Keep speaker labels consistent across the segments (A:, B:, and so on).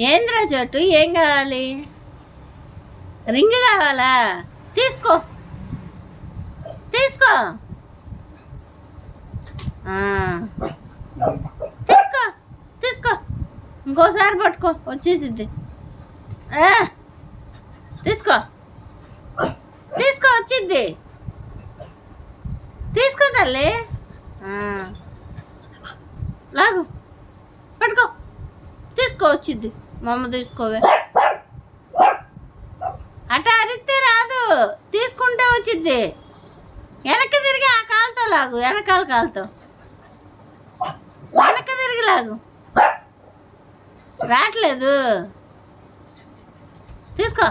A: ఏంద్రా చోటు ఏం కావాలి? రింగ్ కావాలా? తీసుకో. తీసుకో. తీసుకో. తీసుకో. ఇంకోసారి పట్టుకో. వచ్చేసిద్ది తీసుకో. తీసుకో వచ్చింది. తీసుకో తల్లి. లాగు. పట్టుకో. తీసుకో వచ్చిద్ది మమ్మ తీసుకోవే. అట అరిస్తే రాదు. తీసుకుంటే వచ్చింది వెనక్కి తిరిగి ఆ కాలుతో లాగు. వెనకాల కాలుతో. వెనక్కి తిరిగి లాగు. రావట్లేదు తీసుకో.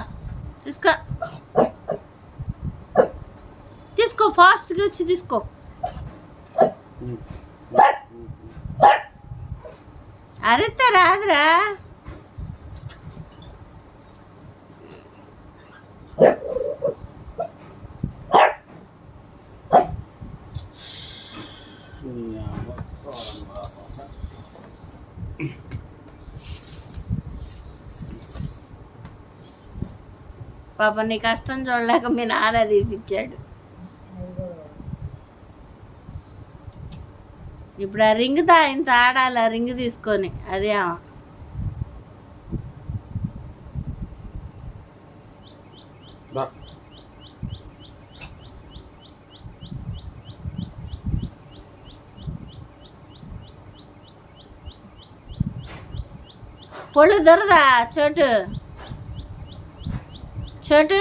A: తీసుకో. తీసుకో ఫాస్ట్గా వచ్చి తీసుకో. అరిస్తే రాదురా. పాప నీ కష్టం చూడలేక మీ నాన్న తీసి ఇచ్చాడు ఇప్పుడు ఆ రింగ్ తా ఇంత ఆడాలి ఆ రింగ్ తీసుకొని. అదే ఆమె. பொழுது தருதா செட்டு? செட்டு?